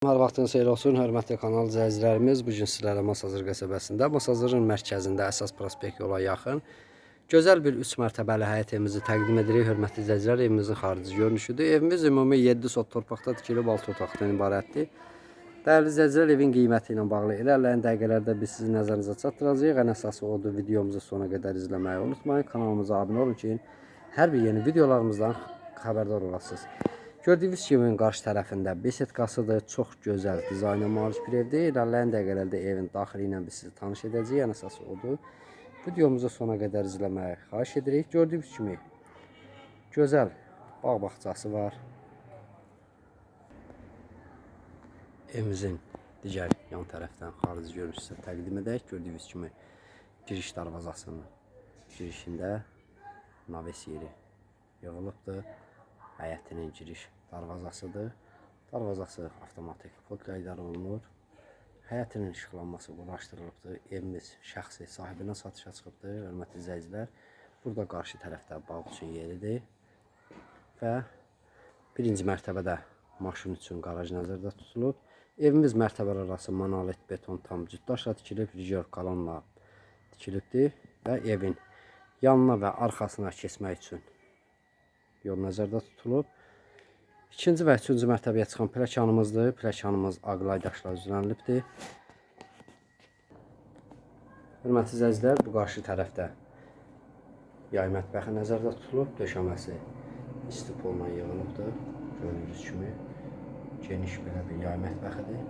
Hər vaxtınız xeyir olsun, hörmətli kanal izləyicilərimiz. Bu gün sizlərə Masazır qəsəbəsində, Masazırın mərkəzində, əsas prospekt yola yaxın gözəl bir 3 mərtəbəli həyət evimizi təqdim edirik. Hörmətli izləyicilər, evimizin xarici görünüşüdür. Evimiz ümumi 7 sot torpaqda tikilib 6 otaqdan ibarətdir. Dəyərli izləyicilər, evin qiyməti ilə bağlı irəliləyən dəqiqələrdə biz sizin nəzərinizə çatdıracağıq. Ən əsası odur, videomuzu sona qədər izləməyi unutmayın. Kanalımıza abunə olun ki, hər bir yeni videolarımızdan xəbərdar olasınız. Gördüyünüz kimi qarşı tərəfində besetkasıdır. Çox gözəl dizayna malik bir evdir. İlerleyen dəqiqələrdə evin daxili ilə sizi tanış edəcəyik. Ən əsası odur. Videomuzu sona qədər izləməyi xahiş edirik. Gördüyünüz kimi gözəl bağ bağçası var. Evimizin digər yan tərəfdən xarici görünüşü sizə təqdim edək. Gördüyünüz kimi giriş darvazasının girişində naves yeri yığılıbdır. Həyətinin giriş darvazasıdır. Darvazası avtomatik podla idarə olunur. Həyətinin işıqlanması quraşdırılıbdır. Evimiz şəxsi sahibinə satışa çıxıbdır. Hörmətli izləyicilər, burada qarşı tərəfdə bağ üçün yeridir və birinci mərtəbədə maşın üçün qaraj nəzərdə tutulub. Evimiz mərtəbələr arası monolit beton tam cütdaşla tikilib, rigor kolonla tikilibdir və evin yanına və arxasına keçmək üçün yol nəzərdə tutulub. İkinci və üçüncü mərtəbəyə çıxan pləkanımızdır. Pləkanımız ağlay daşla üzlənilibdir. Hörmətli izləyicilər, bu qarşı tərəfdə yay mətbəxi nəzərdə tutulub. Döşəməsi istipolla yığılıbdır. Gördüyünüz kimi geniş belə bir yay mətbəxidir.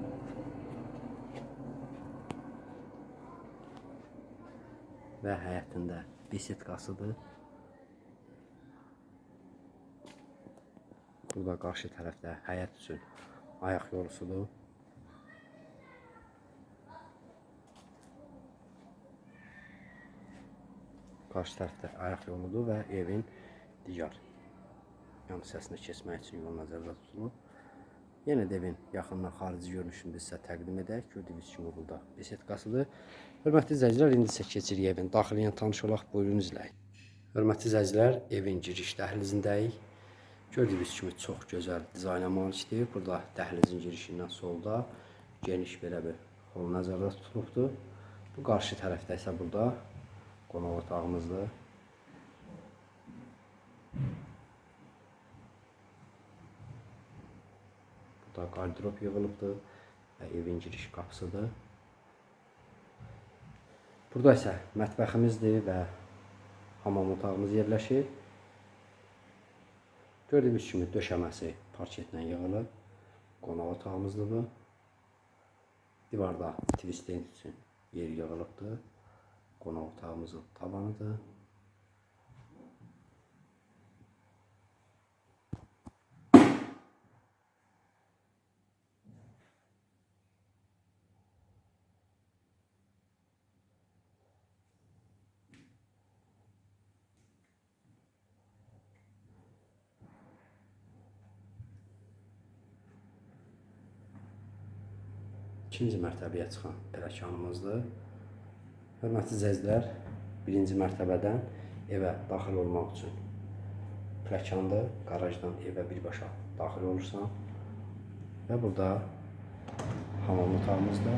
Və həyətində bisetkasıdır. Burada qarşı tərəfdə həyət üçün ayaq yolusudur. Qarşı tərəfdə ayaq yoludur və evin digər yan hissəsinə keçmək üçün yol nəzərdə tutulub. Yenə də evin yaxından xarici görünüşünü sizə təqdim edək. Gördüyünüz kimi burada besetkasıdır. Hörmətli izləyicilər, indi isə keçirik evin daxili ilə tanış olaq. Buyurun izləyin. Hörmətli izləyicilər, evin giriş dəhlizindəyik. Gördüyünüz kimi çox gözəl dizayna malikdir. Burada dəhlizin girişindən solda geniş belə bir hol nəzərdə tutulubdur. Bu qarşı tərəfdə isə burada qonaq otağımızdır. Burada qardırop yığılıbdır və evin giriş qapısıdır. Burada isə mətbəximizdir və hamam otağımız yerləşir. Gördüyünüz kimi döşəməsi parketlə yığılıb. Qonaq otağımızdır bu. Divarda twisting üçün yer yığılıbdır. Qonaq otağımızın tavanıdır. İkinci mərtəbəyə çıxan pələkanımızdır. Hörmətli izləyicilər, birinci mərtəbədən evə daxil olmaq üçün pləkandır. Qarajdan evə birbaşa daxil olursan və burada hamam otağımızda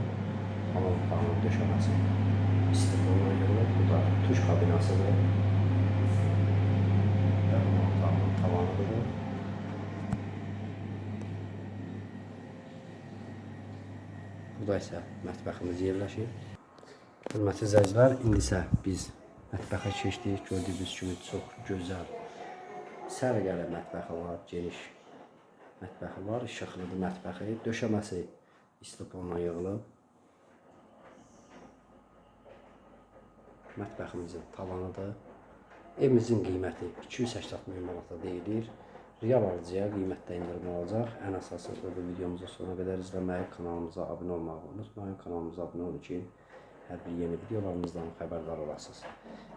hamam otağının döşəməsi istiqboluna yığılıb. Bu da tuş kabinasıdır. Və hamam otağının tavanıdır. Burada isə mətbəximiz yerləşir. Hörmətli izləyicilər, indi isə biz mətbəxə keçdik. Gördüyünüz kimi çox gözəl, səliqəli mətbəxi var, geniş mətbəxi var, işıqlıdır mətbəxi. Döşəməsi istiponla yığılıb. Mətbəximizin tavanıdır. Evimizin qiyməti 280 min manata deyilir. Real alıcıya qiymətdə indirim olacaq. Ən əsası odur videomuzu sona qədər izləməyi, kanalımıza abunə olmağı unutmayın. Kanalımıza abunə olun ki, hər bir yeni videolarımızdan xəbərdar olasınız.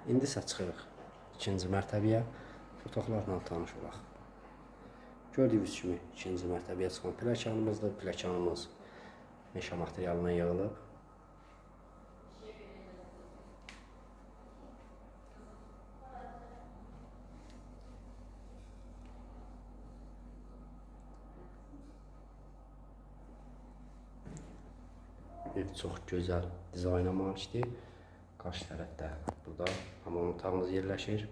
İndi isə çıxırıq ikinci mərtəbəyə, otaqlarla tanış olaq. Gördüyünüz kimi ikinci mərtəbəyə çıxan pləkanımızdır. Pləkanımız meşə materialından yığılıb. Ev çox gözəl dizayna malikdir. Qarşı tərəfdə burada hamam otağımız yerləşir.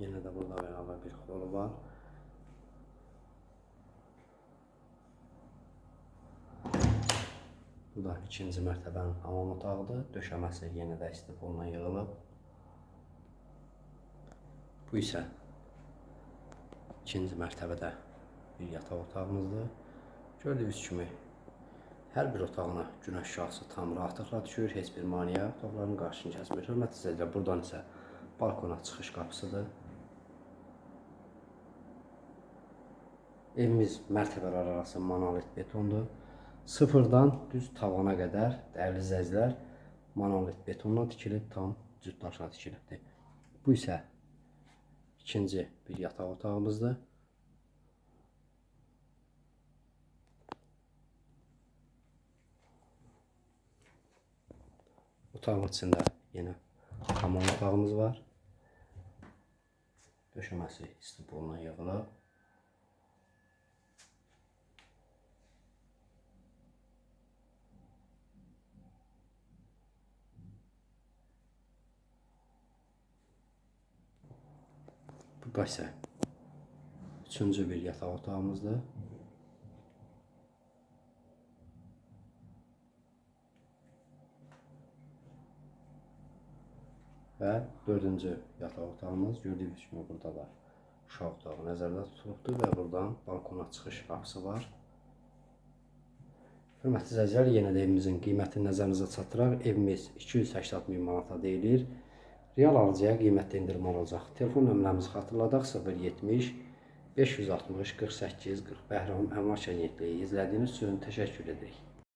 Yenə də burada beraber bir holu var. Bu da ikinci mərtəbənin hamam otağıdır. Döşəməsi yenə də istifoluna yığılıb. Bu isə ikinci mərtəbədə bir yataq otağımızdır. Gördüyünüz kimi hər bir otağına günəş şahsı tam rahatlıqla düşür, heç bir maneə otaqların qarşısını kəsmir. Hörmətli izləyicilər, buradan isə balkona çıxış qapısıdır. Evimiz mərtəbələr arası monolit betondur. Sıfırdan düz tavana qədər dəyərli izləyicilər monolit betonla tikilib, tam cüt daşla tikilibdir. Bu isə ikinci bir yataq otağımızdır. Otağın içində yenə hamam otağımız var. Döşəməsi istiboluna yığılıb. Bu isə üçüncü bir yataq otağımızdır. Və dördüncü yataq otağımız gördüyünüz kimi burada da uşaq otağı nəzərdə tutulubdur və buradan balkona çıxış qapısı var. Hörmətli izləyicilər, yenə də evimizin qiymətini nəzərinizə çatdıraq. Evimiz 280 min manata deyilir. Real alıcıya qiymətdə endirim olacaq. Telefon nömrəmizi xatırladaq 070 560 48 40 Bəhram Əmlak Agentliyi izlədiyiniz üçün təşəkkür edirik.